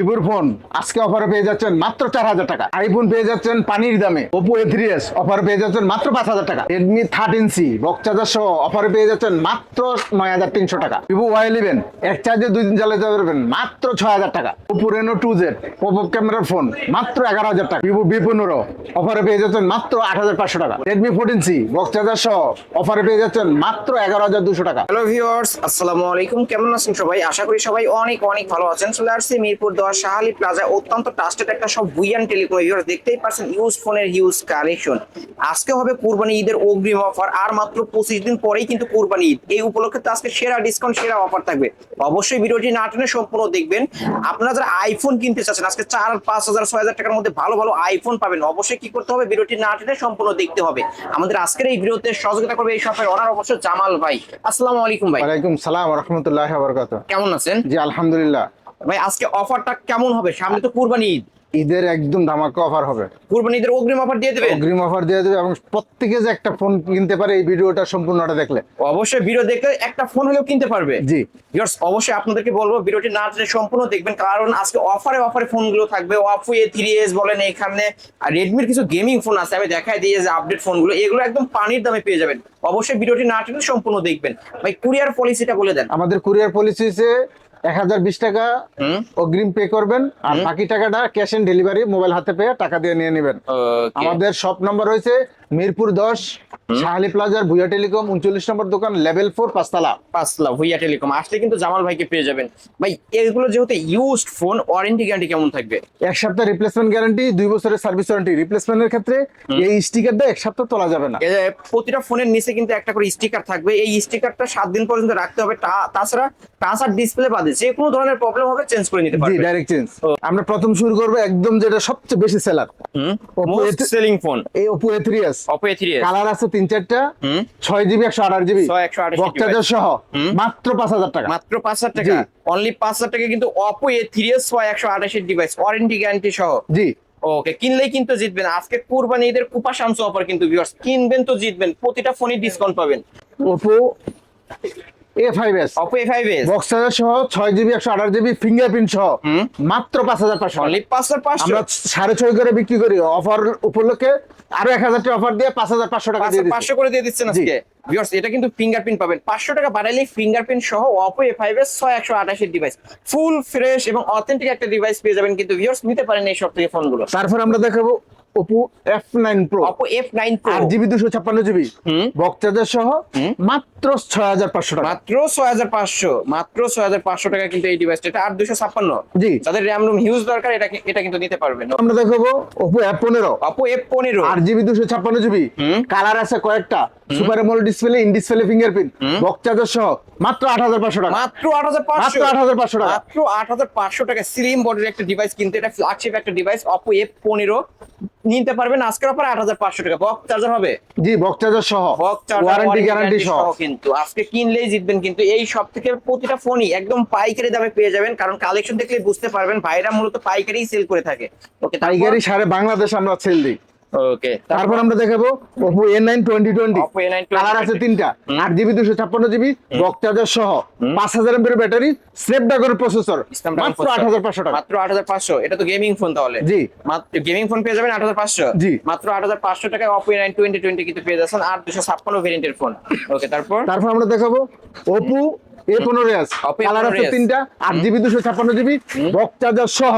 ভিভোর ফোন আজকে অফারে পেয়ে যাচ্ছেন মাত্র চার হাজার টাকা। আইফোন পেয়ে যাচ্ছেন পানির দামে। ওপো এ থ্রি এস অফারে পেয়ে যাচ্ছেন মাত্র পাঁচ হাজার টাকা। রেডমি থার্টিন সি বক চার্জার সহ অফারে পেয়ে যাচ্ছেন মাত্র নয় হাজার তিনশো টাকা। ভিভো ওয়াই ইলেভেন এক চার্জে দুই দিন চালাতে পারবেন মাত্র ছয় হাজার টাকা। Oppo Reno two Z pop ক্যামেরার ফোন মাত্র এগারো হাজার টাকা। ভিভো বি পনেরো অফারে পেয়ে যাচ্ছেন মাত্র আট হাজার পাঁচশো টাকা। Redmi fourteen C box charger সহ অফারে পেয়ে যাচ্ছেন মাত্র এগারো হাজার দুশো টাকা। হ্যালো ভিউয়ার্স আসসালামু আলাইকুম। কেমন আছেন সবাই? আশা করি সবাই অনেক অনেক ভালো আছেন। চলে আসছি মিরপুর দশ শাহালি প্লাজা অত্যন্ত ট্রাস্টেড একটা সব বুইয়ান টেলিকম দেখতেই পারছেন ইউজ ফোনের হিউজ কালেকশন আজকে হবে কুরবানি ঈদের অগ্রিম অফার আর মাত্র পঁচিশ দিন পরেই কিন্তু কুরবানি ঈদ। এই উপলক্ষে তো আজকে সেরা ডিসকাউন্ট সেরা অফার থাকবে। অবশ্যই ভিডিওটি না টেনে সম্পূর্ণ দেখবেন। আপনারা যারা আইফোন কিনতে চাচ্ছেন আজকে চার পাঁচ হাজার ছয় হাজার টাকার মধ্যে ভালো ভালো আইফোন পাবেন। অবশ্যই কি করতে হবে? ভিডিওটি না টেনে সম্পূর্ণ দেখতে হবে। আমাদের আজকের এই ভিডিওতে সহযোগিতা করবে এই শপের অনার অবশ্যই জামাল ভাই। আসসালামু আলাইকুম ভাই। ওয়ালাইকুম সালাম রহমতুল্লাহ কেমন আছেন? জি আলহামদুলিল্লাহ। ভাই আজকে অফারটা কেমন হবে? সামনে তো কুরবানি ঈদ। ঈদের একদম ধামাকা অফার হবে। কুরবানি ঈদের অগ্রিম অফার দিয়ে দেবে অগ্রিম অফার দিয়ে দেবে এবং প্রত্যেকে যে একটা ফোন কিনতে পারে এই ভিডিওটা সম্পূর্ণটা দেখলে। অবশ্যই ভিডিও দেখে একটা ফোন হলেও কিনতে পারবে। জি। ভিউয়ার্স অবশ্যই আপনাদেরকে বলব ভিডিওটি না টেনে সম্পূর্ণ দেখবেন কারণ আজকে অফারে অফারে ফোনগুলো থাকবে। অপো এ থ্রি এস বলেন এখানে আর রেডমির কিছু গেমিং ফোন আছে। আমি দেখাই দিয়ে যে আপডেট ফোনগুলো এগুলো একদম পানির দামে পেয়ে যাবেন। অবশ্যই ভিডিওটি না টেনে সম্পূর্ণ দেখবেন। ভাই কুরিয়ার পলিসিটা বলে দেন। আমাদের কুরিয়ার পলিসিতে এক হাজার বিশ টাকা অগ্রিম পে করবেন আর বাকি টাকাটা ক্যাশ অন ডেলিভারি মোবাইল হাতে পেয়ে টাকা দিয়ে নিয়ে নেবেন। আমাদের শপ নম্বর হয়েছে মিরপুর দশ শাহালি প্লাজার ভুয়া টেলিকম উনচল্লিশ নম্বর দোকান লেভেল ফোর পাঁচতলা। পাঁচলা ভুইয়া টেলিকম। আসলে কিন্তু জামাল ভাইকে পেয়ে যাবেন। ভাই এগুলো যেহেতু ইউজড ফোন ওয়ারেন্টি গ্যারান্টি কেমন থাকবে? এক সপ্তাহ রিপ্লেসমেন্ট গ্যারান্টি দুই বছরের সার্ভিস ওয়ারেন্টি রিপ্লেসমেন্টের ক্ষেত্রে এই স্টিকারটা এক সপ্তাহ তোলা যাবে না। প্রতিটা ফোনের নিচে কিন্তু একটা করে স্টিকার থাকবে। এই স্টিকারটা সাত দিন পর্যন্ত রাখতে হবে। তাছাড়া টাচ আর ডিসপ্লে বাদে যে কোনো ধরনের প্রবলেম হবে চেঞ্জ করে নিতে পারবে। ডাইরেক্ট চেঞ্জ আমরা প্রথম শুরু করব একদম যেটা সবচেয়ে বেশি সেলার মোস্ট সেলিং ফোন এই Oppo A three S Oppo A3s colour আছে তিন চারটা। হুম। ছয় জিবি একশো আঠাশ জিবি। 128 বক্তাজার সহ। মাত্র পাঁচ হাজার টাকা। মাত্র পাঁচ হাজার টাকা। অনলি পাঁচ হাজার টাকা কিন্তু Oppo A3s ছয় একশো আঠাশের ডিভাইস ওয়ারেন্টি গ্যারান্টি সহ। জি। ওকে কিনলেই কিন্তু জিতবেন। আজকে কুরবানি ঈদের কুপা শামসু অফার কিন্তু ভিউয়ার্স কিনবেন তো জিতবেন। প্রতিটা ফোনে ডিসকাউন্ট পাবেন। ওপো এ Oppo A5s বক্সাজার সহ ছয় জিবি একশো আঠাশ জিবি ফিঙ্গারপ্রিন্ট সহ মাত্র অনলি আমরা করে বিক্রি করি অফার উপলক্ষে। আরও টাকা অফার দিয়ে পাঁচ হাজার পাঁচশো টাকা দিয়ে দিচ্ছি। পাঁচশো করে দিয়ে দিচ্ছেন আজকে। ভিউয়ার্স এটা কিন্তু ফিঙ্গারপ্রিন্ট পাবেন। পাঁচশো টাকা বাড়াইলে ফিঙ্গারপ্রিন্ট সহ এর ডিভাইস ফুল ফ্রেশ এবং অথেন্টিক একটা ডিভাইস পেয়ে যাবেন কিন্তু ভিউয়ার্স নিতে পারেন এই সব থেকে ফোনগুলো তারপর আমরা দেখাবো Oppo F nine pro Oppo F nine pro আট জিবি দুশো ছাপ্পান্ন জিবি। বক্সাজার সহ মাত্র ছয় হাজার পাঁচশো টাকা। মাত্র ছয় হাজার পাঁচশো। মাত্র ছয় হাজার পাঁচশো টাকা কিন্তু এই ডিভাইসটা এটা আট দুশো ছাপ্পান্ন। জি। তাদের র্যাম রুম হিউজ দরকার এটা এটা কিন্তু নিতে পারবেন। আমরা দেখাবো ওপো এফ পনেরো। অপো এফ পনেরো। আট জিবি দুশো ছাপ্পান্ন জিবি। কালার আছে কয়েকটা। Super AMOLED display in display fingerprint box charger সহ মাত্র আট হাজার পাঁচশো টাকা। মাত্র আট হাজার পাঁচশো। মাত্র 8,500 টাকা। মাত্র আট হাজার পাঁচশো টাকা স্লিম বডির একটা ডিভাইস কিনতে এটা ফ্ল্যাগশিপ একটা ডিভাইস এফ পনেরো। নিতে পারবেন আজকের অফার আট হাজার পাঁচশো টাকা। বক্স চার্জার হবে? জি বক্সাজার সহ। বক্স চার্জার ওয়ারেন্টি গ্যারান্টি সহ কিন্তু। আজকে কিনলেই জিতবেন কিন্তু। এই সব থেকে প্রতিটা ফোনই একদম পাইকারি দামে পেয়ে যাবেন কারণ কালেকশন দেখলে বুঝতে পারবেন ভাইরা মূলত পাইকারি সেল করে থাকে। ওকে টাইগারি সারে বাংলাদেশ আমরা সেল দিই। ওকে তারপর আমরা দেখাবো Oppo A nine twenty twenty Oppo A9 colour আছে তিনটা। হুম। আট জিবি দুশো ছাপ্পান্ন জিবি বক চার্জার সহ। পাঁচ হাজার এমপের ব্যাটারি স্ন্যাপড্রাগন প্রসেসর মাত্র আট হাজার পাঁচশো টাকা। মাত্র আট হাজার পাঁচশো। এটা তো গেমিং ফোন তাহলে। জি। মাত্র গেমিং ফোন পেয়ে যাবেন আট হাজার পাঁচশো। জি। মাত্র আট হাজার পাঁচশো টাকায় অপো নাইন টোয়েন্টি টোয়েন্টি কিন্তু পেয়ে যাচ্ছেন আর দুশো ছাপ্পান্ন ভেরিয়েন্টের ফোন ওকে তারপর? তারপর আমরা দেখাবো ওপো এ পনেরো এস কালার আছে তিনটা আট জিবি দুশো ছাপ্পান্ন জিবি বক চার্জার সহ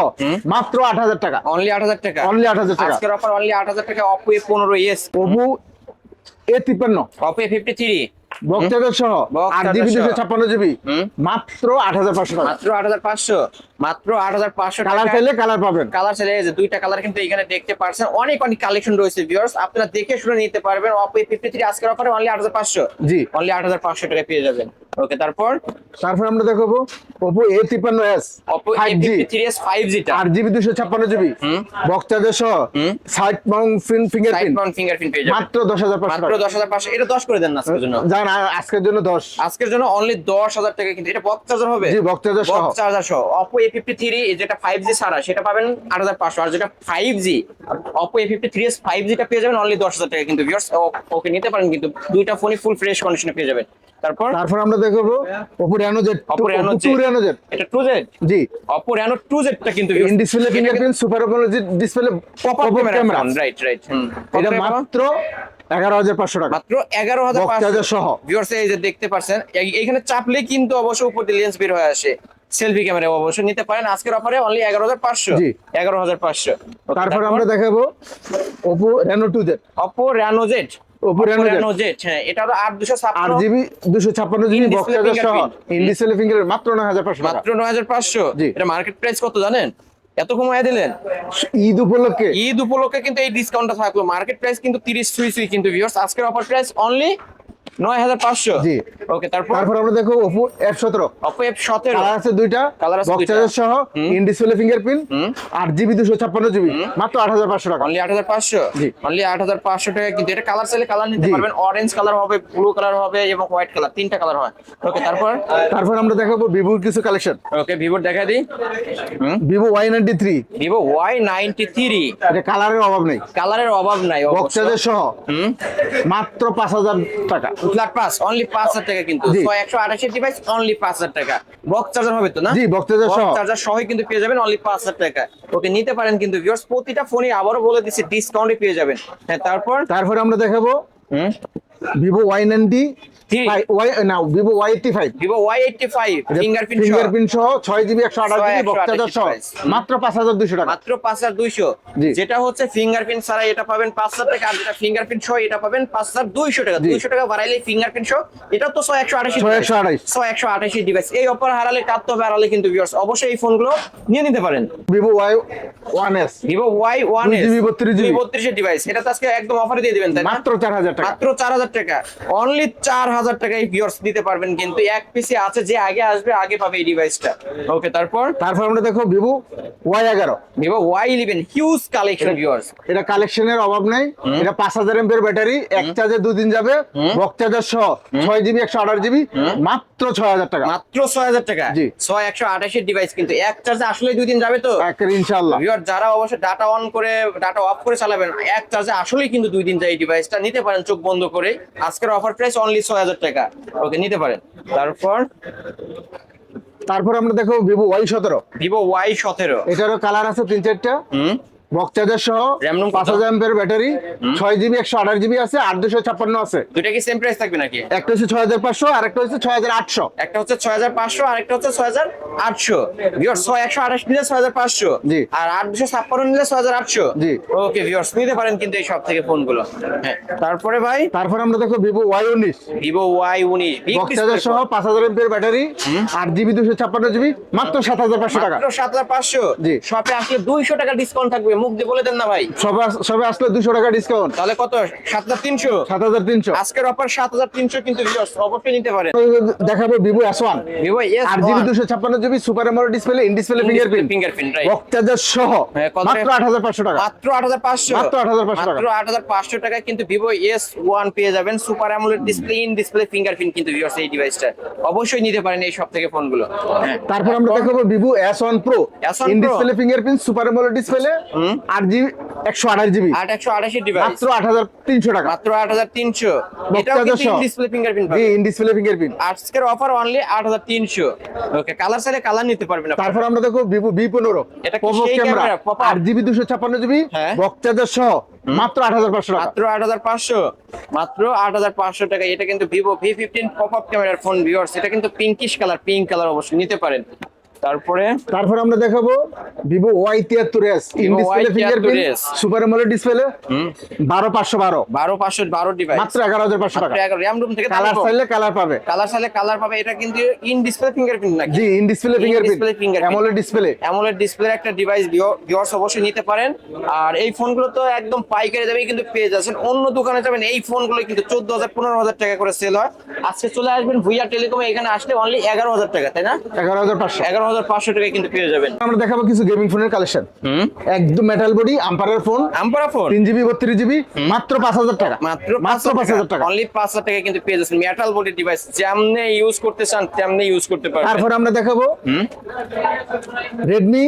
মাত্র আট হাজার টাকা। অনলি আট হাজার টাকা? অনলি আট হাজার টাকা। আজকের অফার অনলি আট হাজার টাকা অপো এ পনেরো এস ওপো এ তিপ্পান্ন। Oppo A fifty three box charger সহ আট জিবি দুশো। ছাপ্পান্ন জিবি। মাত্র আট হাজার পাঁচশো মাত্র আট হাজার পাঁচশো। মাত্র আট হাজার পাঁচশো কালার চাইলে কালার পাবেন। কালার চলে গেছে দুইটা কালার কিন্তু এখানে দেখতে পারছেন। অনেক অনেক কালেকশন রয়েছে ভিউয়ার্স আপনারা দেখে শুনে নিতে পারবেন। অপো ফিফটি থ্রি আজকের অফারে অনলি আট হাজার পাঁচশো। জি। অনলি আট হাজার পাঁচশো টাকা পেয়ে যাবেন। ওকে তারপর? তারপর আমরা দেখাবো ওপো এ তিপ্পান্ন S G three S five জিটা আট জিবি দুশো ছাপ্পান্ন জিবি। চার্জার সহ। সাইড মাউন্ট ফিঙ্গারপ্রিন্ট মাত্র দশ হাজার পাঁচশো মাত্র দশ হাজার পাঁচশো। এটা দশ করে দেন না জন্য। আজকের জন্য দশ। আজকের জন্য অনলি দশ হাজার টাকা কিন্তু। এটা বক্স চার্জার হবে? জি বক্স চার্জার সহ। বক্স চার্জার সহ। ফিফটি থ্রি যেটা ফাইভ জি ছাড়া সেটা পাবেন আট হাজার পাঁচশো। আর যেটা five G Oppo A fifty three S five জিটা পেয়ে যাবেন অনলি দশ হাজার টাকা কিন্তু। ভিউয়ার্স ওকে নিতে পারেন কিন্তু। দুইটা ফোনই ফুল ফ্রেশ কন্ডিশনে পেয়ে যাবেন। তারপর? তারপর আমরা দেখব Oppo Reno Z Oppo Reno two Z। Reno Z এটা টু জেড জি। অপো রেনো টু জেডটা কিন্তু in display fingerprint super display pop up camera right right এটা মাত্র এগারো হাজার পাঁচশো টাকা। মাত্র এগারো হাজার সহ। ভিউয়ার্স এই যে দেখতে পাচ্ছেন এই- চাপলে কিন্তু অবশ্যই উপর দিয়ে লেন্স বের হয়ে আসে। সেলফি ক্যামেরা অবশ্যই নিতে পারেন। আজকের অফারে অনলি এগারো হাজার পাঁচশো। এগারো হাজার পাঁচশো। তারপর আমরা দেখাবো Oppo Reno two Z Reno Z Reno Reno Z হ্যাঁ এটা হলো আট দুশো আট জিবি দুশো ছাপ্পান্ন জিবি In বক্স চার্জার সহ। ফিঙ্গার মাত্র নয় হাজার পাঁচশো মাত্র নয় হাজার পাঁচশো? জি। এটা মার্কেট প্রাইস কত জানেন? এত কমায় দিলেন? ঈদ উপলক্ষে? ঈদ উপলক্ষে কিন্তু এই ডিসকাউন্টটা থাকল। মার্কেট প্রাইস কিন্তু তিরিশ সুই সুই কিন্তু ভিউয়ার্স আজকের অফার প্রাইস অনলি নয় হাজার পাঁচশো। জি। ওকে তারপর? তারপর আমরা দেখো অপো এফ সতেরো। কালার আছে দুইটা Color আছে দুইটা। সহ। ইন ডিসপ্লে ফিঙ্গারপ্রিন্ট হুম। আট জিবি দুশো ছাপ্পান্ন জিবি মাত্র আট হাজার পাঁচশো টাকা। অনলি আট হাজার পাঁচশো? জি। অনলি আট হাজার পাঁচশো টাকা কিন্তু এটা কালার চাইলে কালার নিতে পারবেন। অরেঞ্জ কালার হবে ব্লু কালার হবে এবং হোয়াইট কালার তিনটা কালার হয়। ওকে তারপর? তারপর আমরা দেখাবো ভিভোর কিছু কালেকশন ওকে ভিভোর দেখা দিই। Vivo Y ninety three Vivo Y ninety three এটা কালারের অভাব নেই। কালারের অভাব নাই বক্স সহ। হুম। মাত্র পাঁচ হাজার টাকা। ফ্ল্যাট পাস অনলি পাঁচ হাজার টাকা কিন্তু। জি। ছয় একশো আঠাশি ডিভাইস অনলি পাঁচ হাজার টাকা। বক্স চার্জার হবে তো না? জি বক্স চার্জার সহ। চার্জার সহই কিন্তু পেয়ে যাবেন অনলি পাঁচ হাজার টাকা। ওকে নিতে পারেন কিন্তু ভিউয়ার্স প্রতিটা ফোনে আবারও বলে দিচ্ছি ডিসকাউন্টে পেয়ে যাবেন। হ্যাঁ তারপর? তারপরে আমরা দেখাবো। হুম? Vivo Y ninety Three। Y না Vivo Y eighty five Vivo Y eighty five fingerprint fingerprint সহ ছয় জিবি একশো আঠাশ জিবি বক্স সহ। মাত্র পাঁচ হাজার দুশো টাকা। মাত্র পাঁচ হাজার দুইশো। যেটা হচ্ছে ফিঙ্গারপ্রিন্ট ছাড়া এটা পাবেন পাঁচ হাজার টাকা আর যেটা ফিঙ্গারপ্রিন্ট সহ এটা পাবেন পাঁচ হাজার দুইশো টাকা। দুইশো টাকা বাড়াইলে ফিঙ্গারপ্রিন্ট সহ। এটা তো ছয় একশো আঠাশি ছয় একশো আঠাশ। ছয় একশো আঠাশি ডিভাইস এই অফার হারালে কাঁদতে হবে হারালে কিন্তু ভিউয়ার্স অবশ্যই এই ফোনগুলো নিয়ে নিতে পারেন। Vivo Y one S Vivo Y one 2GB 32GB বত্রিশের ডিভাইস এটা তো আজকে একদম অফারে দিয়ে দিবেন তাই মাত্র চার হাজার টাকা। মাত্র চার হাজার টাকা। অনলি চার হাজার টাকায় ভিউয়ার্স দিতে পারবেন কিন্তু এক পিসে আছে যে আগে আসবে আগে পাবে এই ডিভাইসটা ওকে তারপর? তারপর আমরা দেখো ভিভো ওয়াই এগারো। Vivo Y eleven huge collection viewers এটা কালেকশনের অভাব নাই। এটা পাঁচ হাজার এমপের ব্যাটারি এক চার্জে দুদিন যাবে। বক্স চার্জার সহ ছয় জিবি একশো আঠাশ জিবি মাত্র ছয় হাজার টাকা। মাত্র ছয় হাজার টাকা? জি। ছয় একশো আঠাশের ডিভাইস কিন্তু এক চার্জে আসলে দুই দিন যাবে তো? ইনশাল্লাহ ভিউয়ার যারা অবশ্যই ডাটা অন করে ডাটা অফ করে চালাবেন এক চার্জে আসলেই কিন্তু দুই দিন যায় এই ডিভাইসটা নিতে পারেন চোখ বন্ধ করে। আজকের অফার প্রাইস অনলি ছয় হাজার টাকা। ওকে নিতে পারেন। তারপর? তারপর আমরা দেখো ভিভো ওয়াই সতেরো। ভিভো ওয়াই সতেরো। এটারও কালার আছে তিন চারটা। হুম। বক্স চার্জার সহ? পাঁচ হাজার এমপের ব্যাটারি ছয় জিবি একশো আঠাশ জিবি আছে আট দুশো ছাপ্পান্ন আছে। দুইটা কি সেম প্রাইস থাকবে নাকি? একটা হচ্ছে ছয় হাজার পাঁচশো আর একটা হচ্ছে ছয় হাজার আটশো। একটা হচ্ছে ছয় হাজার পাঁচশো আর একটা হচ্ছে ছয় হাজার আটশো। ভিওর ছয় একশো আঠাশ নিলে ছয় হাজার পাঁচশো। জি। আর আট দুশো ছাপ্পান্ন নিলে ছয় হাজার আটশো। জি। ওকে ভিওর্স নিতে পারেন কিন্তু এই সব থেকে ফোনগুলো হ্যাঁ তারপরে ভাই? তারপরে আমরা দেখো ভিভো ওয়াই উনিশ। ভিভো ওয়াই উনিশ বক্স চার্জার সহ পাঁচ হাজার এমপের ব্যাটারি আট জিবি দুশো ছাপ্পান্ন জিবি মাত্র সাত হাজার পাঁচশো টাকা। সাত হাজার পাঁচশো। জি। শপে আসলে দুইশো টাকা ডিসকাউন্ট থাকবে মুখ দিয়ে বলে দেন না ভাই। সবে সবে আসলে দুশো টাকা ডিসকাউন্ট তাহলে কত? সাত হাজার তিনশো? সাত হাজার তিনশো। আজকের অফার সাত হাজার তিনশো কিন্তু viewers অবশ্যই নিতে পারেন। দেখাবো Vivo S one Vivo S আট জিবি দুশো ছাপ্পান্ন GB super AMOLED display in display fingerprint fingerprint right box charger সহ মাত্র টাকা? আট হাজার পাঁচশো টাকা। মাত্র আট হাজার পাঁচশো। মাত্র 8,500 টাকা। মাত্র আট হাজার পাঁচশো টাকায় কিন্তু ভিভো এস ওয়ান পেয়ে যাবেন super AMOLED display in display fingerprint কিন্তু ভিউয়ার্স এই ডিভাইসটা অবশ্যই নিতে পারেন এই সব থেকে ফোনগুলো তারপর আমরা দেখাবো Vivo S one pro S1 in display fingerprint super AMOLED display আট জিবি একশো আঠাশ জিবি। আট একশো আঠাশি ডিভাইস মাত্র আট হাজার তিনশো টাকা। মাত্র আট হাজার তিনশো। এটাও charger কিন্তু সহ। ডিসপ্লে ফিঙ্গারপ্রিন্ট জি ইন ডিসপ্লে ফিঙ্গারপ্রিন্ট আজকের অফার অনলি আট হাজার তিনশো। ওকে কালার চাইলে কালার নিতে পারবেন আপনারা। তারপর আমরা দেখো ভিভো ভি পনেরো। এটা কি ক্যামেরা আট জিবি দুশো ছাপ্পান্ন জিবি। হ্যাঁ। সহ। মাত্র আট হাজার পাঁচশো মাত্র আট হাজার পাঁচশো। মাত্র আট হাজার পাঁচশো টাকা। এটা কিন্তু Vivo V fifteen pop up ক্যামেরার ফোন ভিউয়ার্স এটা কিন্তু পিঙ্কিশ কালার পিঙ্ক কালার অবশ্যই নিতে পারেন। তারপরে? তারপর আমরা দেখাবো ভিভো ওয়াই তিয়াত্তর S in display fingerprint super AMOLED display বারো পাঁচশো বারো। বারো পাঁচশো বারো ডিভাইস মাত্র এগারো হাজার পাঁচশো টাকা। র্যাম রুম থেকে কালার চাইলে কালার পাবে। কালার চাইলে কালার পাবে এটা কিন্তু ইন ডিসপ্লে ফিঙ্গারপ্রিন্ট নাকি? জি in display fingerprint AMOLED display AMOLED display একটা ডিভাইস ভিউয়ার্স অবশ্যই নিতে পারেন। আর এই ফোনগুলো তো একদম পাইকারি দামে কিন্তু পেয়ে যাচ্ছেন। অন্য দোকানে যাবেন এই ফোনগুলো কিন্তু চোদ্দ হাজার পনেরো হাজার টাকা করে সেল হয়। আজকে চলে আসবেন ভুইয়া টেলিকমে এখানে আসলে অনলি এগারো হাজার টাকা তাই না? এগারো হাজার পাঁচশো। এগারো হাজার পাঁচশো টাকায় কিন্তু পেয়ে যাবেন। আমরা দেখাবো কিছু গেমিং ফোনের কালেকশন একদম মেটাল বডি আম্পারার ফোন আম্পারা ফোন তিন জিবি বত্রিশ জিবি মাত্র পাঁচ হাজার টাকা। মাত্র মাত্র পাঁচ হাজার টাকা। অনলি পাঁচ হাজার টাকা কিন্তু পেয়ে যাচ্ছেন মেটাল বডি ডিভাইস যেমনি ইউজ করতে চান তেমনি ইউজ করতে পারবেন। তারপর আমরা দেখাবো রেডমি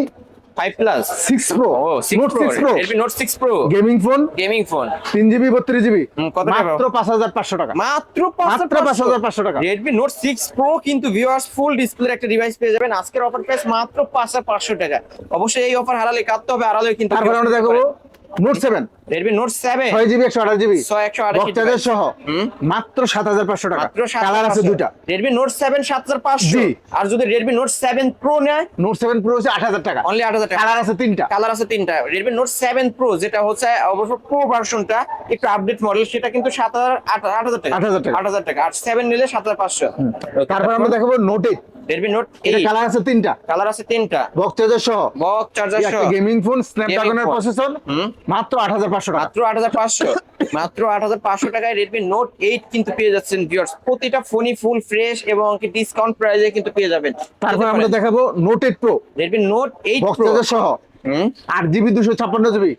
ফাইভ প্লাস 6 প্রো ও note six pro six pro Redmi note six pro gaming phone gaming phone তিন জিবি বত্রিশ জিবি হুম, কত টাকা? মাত্র পাঁচ হাজার পাঁচশো টাকা। মাত্র মাত্র পাঁচ হাজার পাঁচশো টাকা। রেডমি নোট সিক্স প্রো কিন্তু ভিউয়ার্স ফুল ডিসপ্লে একটা ডিভাইস পেয়ে যাবেন। আজকের অফার প্রাইস মাত্র পাঁচ হাজার পাঁচশো টাকা। অবশ্যই এই অফার হারালে কাটতে হবে হারালে কিন্তু তারপর আমরা দেখাবো। নোট সহ মাত্র টাকা। কালার আছে সেভেন সাত হাজার পাঁচশো। জি। আর যদি প্রো নেয়? নোট সেভেন প্রো হচ্ছে আট হাজার টাকা। অনলি আট হাজার টাকা। কালার আছে তিনটা। কালার আছে তিনটা। রেডমি নোট সেভেন প্রো যেটা হচ্ছে অবশ্য প্রো ভার্সনটা একটু আপডেট মডেল সেটা কিন্তু সাত হাজার আট আট হাজার টাকা। 8,000 টাকা। আট হাজার টাকা। আর সেভেন নিলে সাত হাজার পাঁচশো। তারপর আমরা দেখাবো নোট এইট রেডমি নোট এটা কালার আছে তিনটা। কালার আছে তিনটা। বক্তাদের সহ। বক চার্জার সহ। গেমিং ফোন স্ন্যাপড্রাগনের প্রসেসর মাত্র আট হাজার পাঁচশো টাকা। মাত্র আট হাজার পাঁচশো। মাত্র আট হাজার পাঁচশো টাকায় রেডমি নোট এইট কিন্তু পেয়ে যাচ্ছেন ভিউয়ার্স প্রতিটা ফোনই ফুল ফ্রেশ এবং ডিসকাউন্ট প্রাইসে কিন্তু পেয়ে যাবেন। তারপর আমরা দেখাবো note eight pro Redmi note eight pro বক্তাদের সহ। হুম। আট জিবি দুশো ছাপ্পান্ন জিবি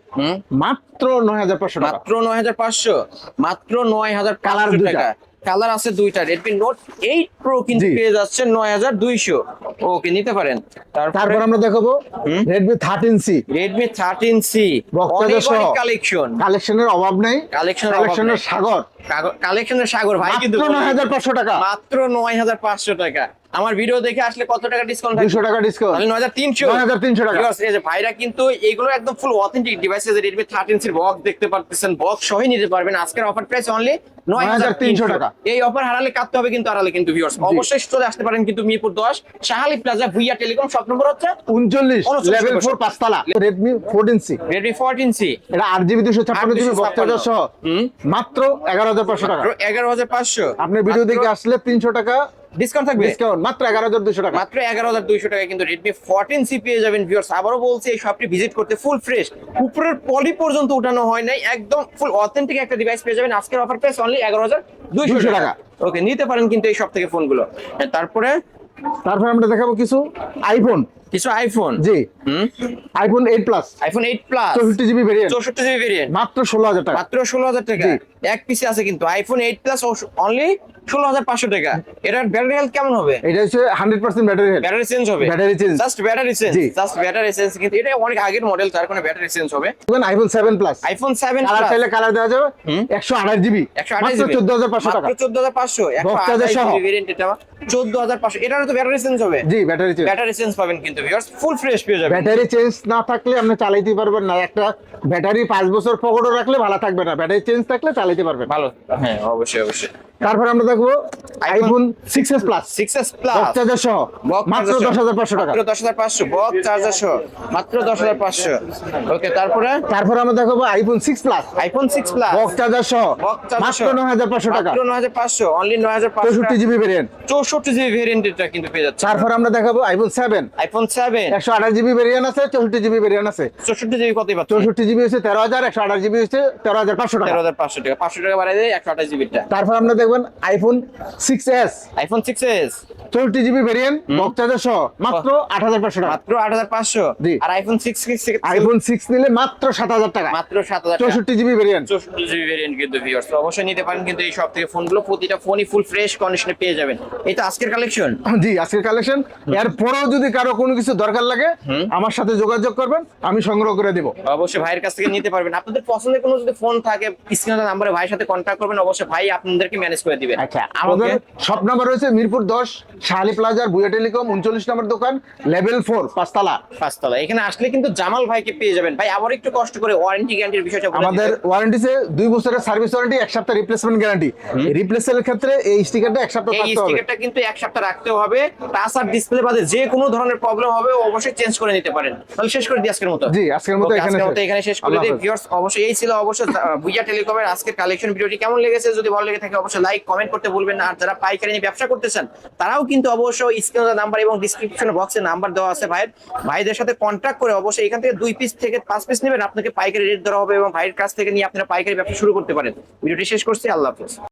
মাত্র নয় হাজার পাঁচশো মাত্র নয় হাজার পাঁচশো। মাত্র নয় হাজার কালার। টাকা। কালার আছে দুইটা রেডমি নোট এইট প্রো কিন্তু পেয়ে যাচ্ছে নয় হাজার দুইশো। ওকে নিতে পারেন। তারপর আমরা দেখাবো Redmi thirteen C Redmi thirteen C. Collection কালেকশনের অভাব নেই। কালেকশনের সাগর। কালেকশনের সাগর ভাই কিন্তু নয় হাজার পাঁচশো টাকা। মাত্র নয় হাজার পাঁচশো টাকা। আমার ভিডিও দেখে আসলে কত টাকা ডিসকাউন্ট দুশো টাকা ডিসকাউন্ট নয় হাজার তিনশো। নয় হাজার তিনশো টাকা। এই যে ভাইরা কিন্তু এগুলো একদম full authentic device Redmi thirteen সির বক্স দেখতে পারতেছেন। বক্স সহই নিতে পারবেন। আজকের অফার প্রাইস অনলি নয় হাজার তিনশো 9,300 টাকা। এই অফার হারালে কাটতে হবে কিন্তু হারালে কিন্তু ভিউয়ার্স অবশ্যই চলে আসতে পারেন কিন্তু মিরপুর দশ শাহালি প্লাজা ভুইয়া টেলিকম সব নম্বর হচ্ছে উনচল্লিশ উনচল্লিশ লেভেল বছর। ফোর পাঁচতলা Redmi fourteen C Redmi fourteen C এটা আট জিবি দুশো ছাপ্পান্ন জিবি 8GB সহ মাত্র এগারো হাজার পাঁচশো টাকা। এগারো হাজার পাঁচশো। আপনার ভিডিও দেখে আসলে তিনশো টাকা ডিসকাউন্ট থাকবে? ডিসকাউন্ট মাত্র টাকা। মাত্র কিন্তু পেয়ে যাবেন ভিউয়ার্স আবারও বলছি এই শপটি ভিজিট করতে ফুল ফ্রেশ উপরের পলি পর্যন্ত উঠানো হয় নাই একদম ফুল অথেন্টিক একটা ডিভাইস পেয়ে যাবেন। আজকের অফার প্রাইস অনলি এগারো হাজার দুইশো টাকা। টাকা। ওকে নিতে পারেন কিন্তু এই সব থেকে ফোনগুলো তারপরে তারপরে আমরা দেখাবো কিছু আইফোন কিছু আইফোন জি। IPhone eight plus iPhone eight plus চৌষট্টি জিবি ভেরিয়েন্ট চৌষট্টি জিবি ভেরিয়েন্ট মাত্র ষোলো হাজার টাকা। মাত্র ষোলো হাজার টাকা। এক পিসে আছে কিন্তু। আইফোন এইট প্লাস অনলি ষোলো হাজার পাঁচশো টাকা। এটার ব্যাটারি হেলথ কেমন হবে? এটা হচ্ছে hundred percent battery health battery change হবে। Battery change। Just battery change just battery change কিন্তু এটা অনেক আগের মডেল তার কোনো ব্যাটারি চেঞ্জ হবে। দেখুন iPhone seven plus iPhone seven colour চাইলে কালার দেওয়া যাবে। হুম। একশো আঠাশ জিবি একশো আঠাশ মাত্র চোদ্দ হাজার পাঁচশো টাকা। মাত্র চোদ্দ হাজার পাঁচশো। একশো বক্তাদের আঠাশ সহ। জিবি ভেরিয়েন্ট এটা। চোদ্দ হাজার পাঁচশো। এটারও তো ব্যাটারি চেঞ্জ হবে। জি ব্যাটারি চেঞ্জ ব্যাটারি চেঞ্জ পাবেন কিন্তু ভিউয়ার্স ফুল ফ্রেশ পেয়ে যাবেন। ব্যাটারি চেঞ্জ না থাকলে আপনি চালাইতে পারবেন না। একটা ব্যাটারি পাঁচ বছর রাখলে ভালো থাকবে না। ব্যাটারি চেঞ্জ থাকলে চালাইতে পারবেন। ভালো। হ্যাঁ অবশ্যই অবশ্যই। তারপর আমরা দেখব iPhone six S plus six S plus charger সহ। মাত্র দশ হাজার পাঁচশো টাকা। মাত্র দশ হাজার পাঁচশো। বক চার্জার সহ। মাত্র দশ হাজার পাঁচশো। ওকে তারপরে? তারপর আমরা দেখাবো iPhone six plus iPhone six plus box charger সহ। বক মাত্র নয় হাজার পাঁচশো টাকা। মাত্র নয় হাজার পাঁচশো। অনলি নয় হাজার পাঁচশো চৌষট্টি জিবি ভেরিয়েন্ট চৌষট্টি জিবি ভেরিয়েন্টটা কিন্তু পেয়ে যাচ্ছে তারপর আমরা দেখাবো আইফোন সেভেন আইফোন সেভেন একশো আঠাশ জিবি ভেরিয়েন্ট আছে চৌষট্টি জিবি ভেরিয়েন্ট আছে। চৌষট্টি জিবি কতই পাচ্ছে চৌষট্টি জিবি হচ্ছে তেরো হাজার একশো আঠাশ জিবি হচ্ছে তেরো হাজার পাঁচশো টাকা। তেরো হাজার পাঁচশো টাকা। পাঁচশো টাকা বাড়াই দেয় একশো আঠাশ জিবিটা। তারপর আমরা iPhone six S iPhone six S চৌষট্টি জিবি ভেরিয়েন্ট বক্স চার্জার সহ মাত্র আট হাজার পাঁচশো টাকা। মাত্র আট হাজার পাঁচশো। আর আইফোন সিক্স আইফোন সিক্স নিলে মাত্র সাত হাজার টাকা। মাত্র সাত হাজার চৌষট্টি জিবি ভেরিয়েন্ট চৌষট্টি জিবি ভেরিয়েন্ট কিন্তু ভিউয়ার্স অবশ্যই নিতে পারেন কিন্তু এই সব থেকে ফোনগুলো প্রতিটা ফোনই ফুল ফ্রেশ কন্ডিশনে পেয়ে যাবেন। এই তো আজকের কালেকশন জি আজকের কালেকশন এরপরেও যদি কারও কোনো কিছু দরকার লাগে আমার সাথে যোগাযোগ করবেন আমি সংগ্রহ করে দেবো। অবশ্যই ভাইয়ের কাছ থেকে নিতে পারবেন। আপনাদের পছন্দের কোনো যদি ফোন থাকে স্ক্রিনের নাম্বারে ভাইয়ের সাথে কন্ট্যাক্ট করবেন। অবশ্যই ভাই আপনাদেরকে ম্যানেজ করে দিবেন। আচ্ছা আমাদের সব নাম্বার রয়েছে মিরপুর দশ শাহালি প্লাজার বুয়া টেলিকম উনচল্লিশ নম্বর দোকান লেভেল ফোর পাঁচতলা। পাঁচতলা। এখানে আসলে কিন্তু জামাল ভাইকে পেয়ে যাবেন। ভাই আবার একটু কষ্ট করে ওয়ারেন্টি গ্যারান্টির বিষয়টা আমাদের দিবেন। ওয়ারেন্টিতে দুই বছরের সার্ভিস ওয়ারেন্টি এক সপ্তাহ রিপ্লেসমেন্ট গ্যারান্টি রিপ্লেসের ক্ষেত্রে এই স্টিকারটা এক সপ্তাহ থাকতে হবে। স্টিকারটা কিন্তু এক সপ্তাহ রাখতে হবে। টাচ ডিসপ্লে বাদে যে কোনো ধরনের প্রবলেম হবে অবশ্যই চেঞ্জ করে নিতে পারেন। তাহলে শেষ করে দিই আজকের মতো। জি, আজকের মতো এখানে শেষ। এখানে শেষ করে দিই। ভিউয়ার্স অবশ্যই এই ছিল অবশ্যই ভুইয়া টেলিকমের আজকের কালেকশন ভিডিওটি কেমন লেগেছে? যদি ভালো লেগে থাকে অবশ্যই লাইক কমেন্ট করতে ভুলবেন না। আর যারা পাইকারি নিয়ে ব্যবসা করতেছেন, তারাও কিন্তু অবশ্যই স্ক্রিনের নাম্বার এবং ডিসক্রিপশন বক্সে নাম্বার দেওয়া আছে ভাইয়ের। ভাইদের সাথে কন্ট্যাক্ট করে অবশ্যই এখান থেকে দুই পিস থেকে পাঁচ পিস নেবেন। আপনাকে পাইকারি রেট দেওয়া হবে এবং ভাইয়ের কাছ থেকে নিয়ে আপনারা পাইকারি ব্যবসা শুরু করতে পারেন। ভিডিওটি শেষ করছি। আল্লাহ হাফেজ।